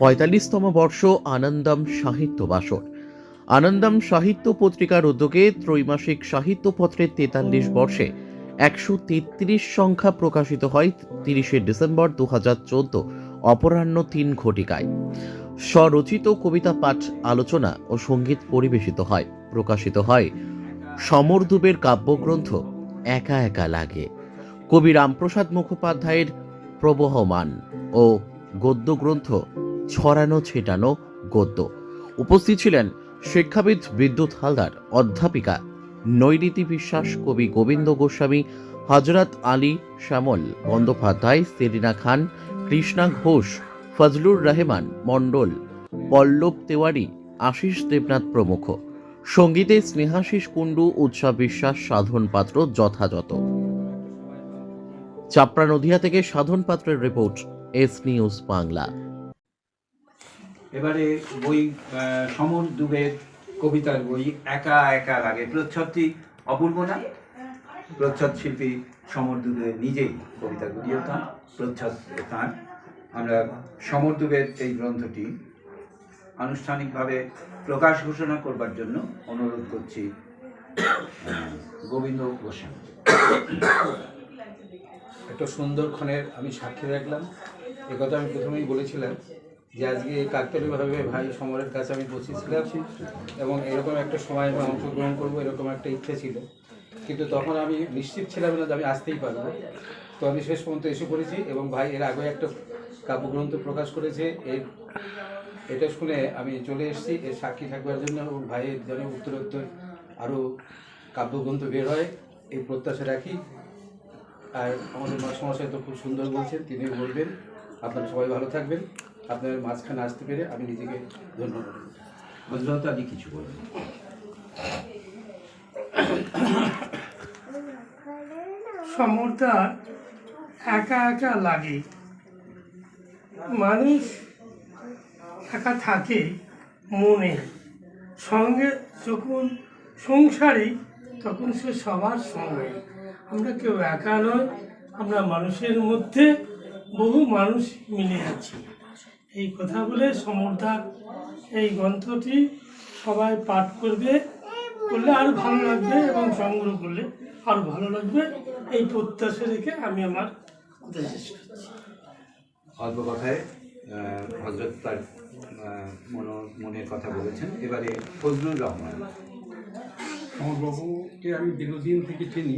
পঁয়তাল্লিশতম বর্ষ আনন্দম সাহিত্য বাসর। আনন্দম সাহিত্য পত্রিকার উদ্যোগে ত্রৈমাসিক সাহিত্যপত্রের তেতাল্লিশ বর্ষে একশো তেত্রিশ সংখ্যা প্রকাশিত হয় তিরিশে ডিসেম্বর দু হাজার চোদ্দ, অপরাহ্ন তিন ঘটিকায়। স্বরচিত কবিতা পাঠ, আলোচনা ও সংগীত পরিবেশিত হয়, প্রকাশিত হয় সমর দুবের কাব্যগ্রন্থ একা একা লাগে। কবি রামপ্রসাদ মুখোপাধ্যায়ের প্রবহমান ও গদ্যগ্রন্থ ছড়ানো ছেটানো গদ্য। উপস্থিত ছিলেন শিক্ষাবিদ বিদ্যুৎ হালদার, অধ্যাপিকা নৈরীতি বিশ্বাস, কবি গোবিন্দ গোস্বামী, হজরত আলী শ্যামল বন্দ্যোপাধ্যায়, সেলিনা খান, কৃষ্ণা ঘোষ, ফজলুর রহমান মণ্ডল, পল্লব তেওয়ারি, আশিস দেবনাথ প্রমুখ। সঙ্গীতে স্নেহাশিস কুণ্ডু, উৎসব বিশ্বাস, সাধন পাত্র যথাযথ। চাপড়া নদিয়া থেকে সাধন পাত্রের রিপোর্ট, এস নিউজ বাংলা। এবারে বই সমর দুবের কবিতার বই একা একা লাগে। প্রচ্ছদটি অপূর্ব না? প্রচ্ছদ শিল্পী সমর দুবে নিজেই কবিতাগুলিও তাঁর প্রচ্ছদ তাঁর আমরা সমর দুবের এই গ্রন্থটি আনুষ্ঠানিকভাবে প্রকাশ ঘোষণা করবার জন্য অনুরোধ করছি গোবিন্দ গোস্বামী। একটা সুন্দরক্ষণের আমি সাক্ষী রাখলাম। একথা আমি প্রথমেই বলেছিলাম যে আজকে কাকতালীয়ভাবে ভাই সমরের কাছে আমি বসেছিলাম এবং এরকম একটা সময় আমি অংশগ্রহণ করব, এরকম একটা ইচ্ছে ছিল। কিন্তু তখন আমি নিশ্চিত ছিলাম না যে আমি আসতেই পারব। তো আমি শেষ পর্যন্ত এসে পড়েছি এবং ভাই এর আগে একটা কাব্যগ্রন্থ প্রকাশ করেছে। এর, এটা শুনে আমি চলে এসেছি। এর সাক্ষী থাকবার জন্য এবং ভাইয়ের যেন উত্তরোত্তর আরও কাব্যগ্রন্থ বের হয়, এই প্রত্যাশা রাখি। আর আমাদের মাস্টারমশাই তো খুব সুন্দর বলছেন, তিনিও বলবেন। আপনারা সবাই ভালো থাকবেন। আপনাদের মাঝখানে আসতে পেরে আমি নিজেকে ধন্যবাদ দিই। ভদ্রতা আপনি কিছু বলবেন সমরটা একা একা লাগে। মানুষ একা থাকে মনে। সঙ্গে যখন সংসারে তখন সে সবার সঙ্গে। আমরা কেউ একা নয় আমরা মানুষের মধ্যে বহু মানুষ মিলে আছি। এই কথা বলে সমর্থার এই গ্রন্থটি সবাই পাঠ করবে করলে আরও ভালো লাগবে এবং সংগ্রহ করলে আরও ভালো লাগবে। এই প্রত্যাশা রেখে আমি আমার কথা শেষ করছি। অল্প কথায় হজরত তার মনো মনের কথা বলেছেন। এবারে ফজলুর রহমান। আমার বাবুকে আমি দীর্ঘদিন থেকে চিনি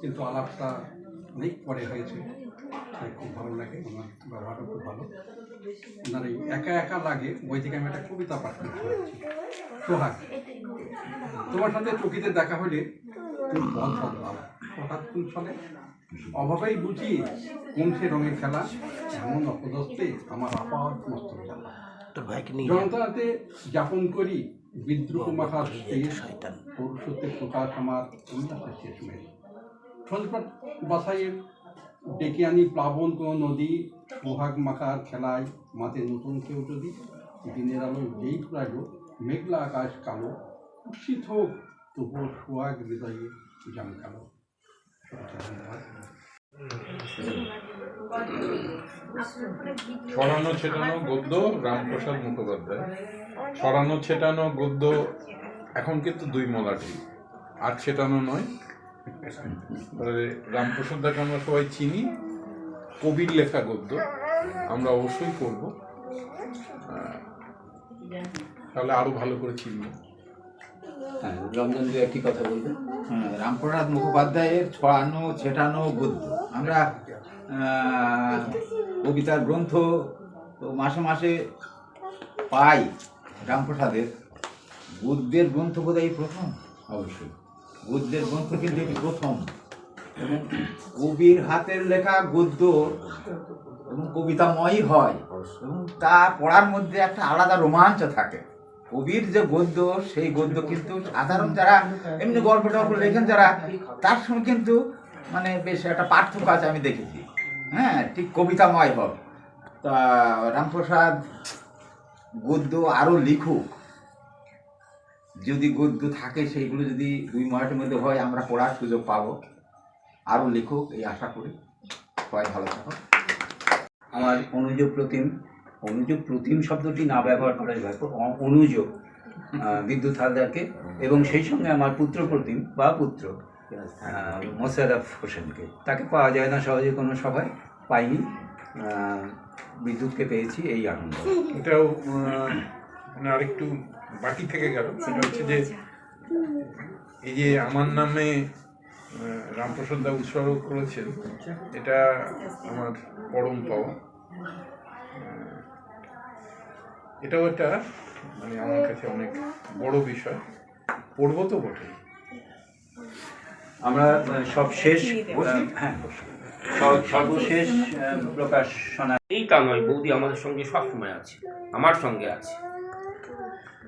কিন্তু আলাপটা অনেক পরে হয়েছে। তাই খুব ভালো লাগে আমার ব্যবহারও খুব ভালো। ওনার এই একা একা লাগে বই থেকে আমি একটা কবিতা পাঠ করতে পারছি। সোহাগ তোমার সাথে চকিতে দেখা হলে তুমি পথ বদলাও হঠাৎ কোন ফলে অভাবেই বুঝি কোন সে রঙের খেলা এমন অপদস্থে আমার আপাত মস্ত জ্বালা জনতাতে যাপন করি বিদ্রুপ মাখার শেষ পৌরুষত্বে প্রকাশ আমার উল্লাসের শেষ মেয়ে সন্ধ্যার বাসাইয়ের ডেকে আনি প্লাবন কোনো নদী সোহাগ মাখার খেলায় মাঝে নতুন কেউ যদি দিনের আলো যেই ফুরাইল মেঘলা আকাশ কালো, কুৎসিত হোক, তবুও সোহাগ হৃদয়ে জাম কালো। ধন্যবাদ ছড়ানো ছেটানো গদ্য রামপ্রসাদ মুখোপাধ্যায়। ছড়ানো ছেটানো গদ্য এখন কিন্তু দুই মলাটি আর ছেটানো নয় রামপ্রসাদ দাকে আমরা সবাই চিনি। কবির লেখা গদ্য আমরা অবশ্যই করব তাহলে আরও ভালো করে চিনব। হ্যাঁ রঞ্জন দু একটি কথা বলবেন। হ্যাঁ, রামপ্রসাদ মুখোপাধ্যায়ের ছড়ানো ছেটানো গদ্য। আমরা কবিতার গ্রন্থ মাসে মাসে পাই রামপ্রসাদের। গদ্যের গ্রন্থ এই প্রথম? অবশ্যই। গদ্যের গ্রন্থ কিন্তু প্রথম। এবং কবির হাতের লেখা গদ্য এবং কবিতাময়ই হয়। এবং তা পড়ার মধ্যে একটা আলাদা রোমাঞ্চ থাকে। কবির যে গদ্য সেই গদ্য কিন্তু সাধারণ যারা এমনি গল্প টল্প লেখেন যারা, তার সঙ্গে কিন্তু মানে বেশ একটা পার্থক্য আছে আমি দেখেছি। হ্যাঁ ঠিক কবিতাময় হবে তা রামপ্রসাদ গদ্য আরও লিখুক। যদি গদ্য থাকে সেইগুলো যদি দুই মাসের মধ্যে হয় আমরা পড়ার সুযোগ পাবো। আরও লিখুক এই আশা করি। সবাই ভালো থাকো আমার অনুজ প্রতিম অনুযোগ প্রতিম শব্দটি না ব্যবহার করাই ভালো অ- অনুযোগ বিদ্যুৎ হালদারকে এবং সেই সঙ্গে আমার পুত্র প্রতিম বা পুত্র আহ, হোসেনকে। তাকে পাওয়া যায় না সহজে কোনো সভায় পাইনি। বিদ্যুৎকে পেয়েছি এই আনন্দ। এটাও মানে আরেকটু বাকি থেকে গেল। সেটা হচ্ছে যে এই যে আমার নামে রামপ্রসাদ দা উৎসর্গ করেছেন এটা আমার পরম পাওয়া। এটাও একটা মানে আমার কাছে অনেক বড় বিষয়। পড়ব তো বটে। আমরা আহ, সব শেষ হ্যাঁ সর্বশেষ আহ, প্রকাশনা এই তা নয় বৌদি আমাদের সঙ্গে সবসময় আছে আমার সঙ্গে আছে।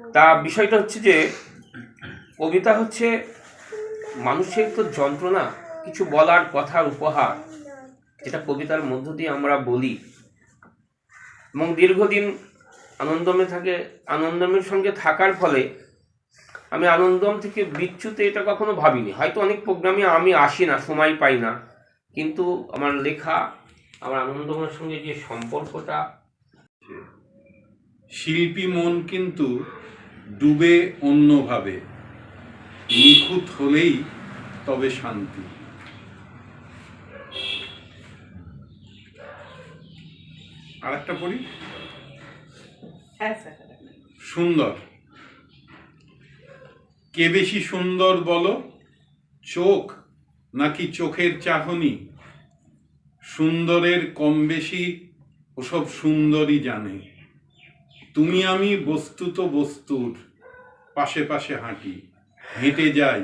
তা বিষয়টা হচ্ছে যে, কবিতা হচ্ছে মানুষের তো যন্ত্রণা, কিছু বলার কথার উপহার, যেটা কবিতার মধ্য দিয়ে আমরা বলি। এবং দীর্ঘদিন আনন্দমে থাকে, আনন্দমের সঙ্গে থাকার ফলে আমি আনন্দম থেকে বিচ্যুতে এটা কখনো ভাবিনি। হয়তো অনেক প্রোগ্রামে আমি আসি না, সময় পাই না, কিন্তু আমার লেখা, আমার আনন্দমের সঙ্গে যে সম্পর্কটা শিল্পী মন কিন্তু ডুবে অন্যভাবে নিখুঁত হলেই তবে শান্তি। আর একটা পড়ি সুন্দর। কে বেশি সুন্দর বলো? চোখ নাকি চোখের চাহনি? সুন্দরের কম বেশি ওসব সুন্দরই জানে। তুমি আমি বস্তুত বস্তুর, পাশে পাশে হাঁটি। হেঁটে যাই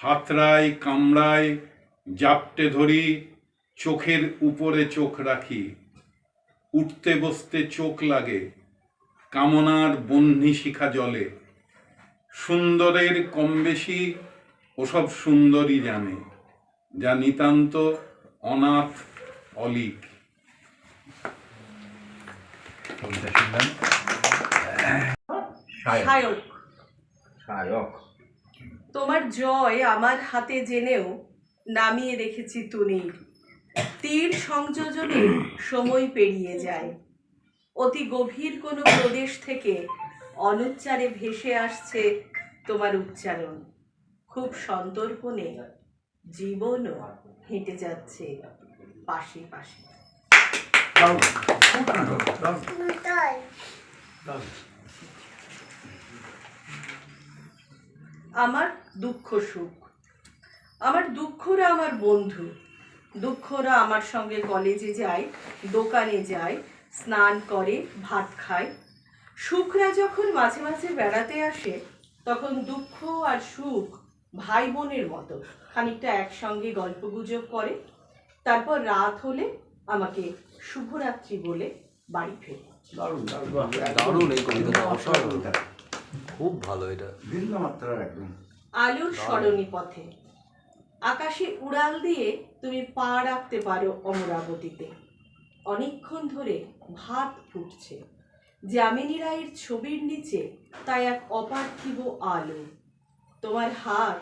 হাতড়াই কামড়াই জাপটে ধরি, চোখের উপরে চোখ রাখি। উঠতে বসতে চোখ লাগে, কামনার বহ্নি শিখা জলে। সুন্দরের কম বেশি ওসব সুন্দরই জানে, যা নিতান্ত অনাথ অলিক। কবিতা শুনলাম সায়ক সায়ক তোমার জয় আমার হাতে জেনেও নামিয়ে রেখেছি তুনির তীর সংযোজনে সময় পেরিয়ে যায়। অতি গভীর কোনো প্রদেশ থেকে অনুচ্চারে ভেসে আসছে তোমার উচ্চারণ। খুব সন্তর্পণে জীবনও হেঁটে যাচ্ছে পাশে পাশে। আমার দুঃখ সুখ। আমার দুঃখরা আমার বন্ধু। দুঃখরা আমার সঙ্গে কলেজে যায়, দোকানে যায়, স্নান করে, ভাত খায়। সুখরা যখন মাঝে মাঝে বেড়াতে আসে, তখন দুঃখ আর সুখ ভাই বোনের মতো খানিকটা একসঙ্গে গল্প গুজব করে। তারপর রাত হলে আমাকে শুভরাত্রি বলে বাড়ি ফেরে। দারুণ এই কবিতাটা। অসাধারণ। খুব ভালো এটা। ভিন্ন মাত্রার একদম। আলোর সরণী পথে। আকাশে উড়াল দিয়ে তুমি পা রাখতে পারো অমরাবতীতে। অনেকক্ষণ ধরে ভাত ফুটছে। যামিনী রায়ের ছবির নিচে তাই এক অপার্থিব আলো। তোমার হাত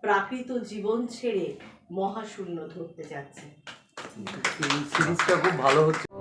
প্রাকৃত জীবন ছেড়ে মহাশূন্য ধরতে যাচ্ছে। সিরিজটা খুব ভালো হচ্ছে।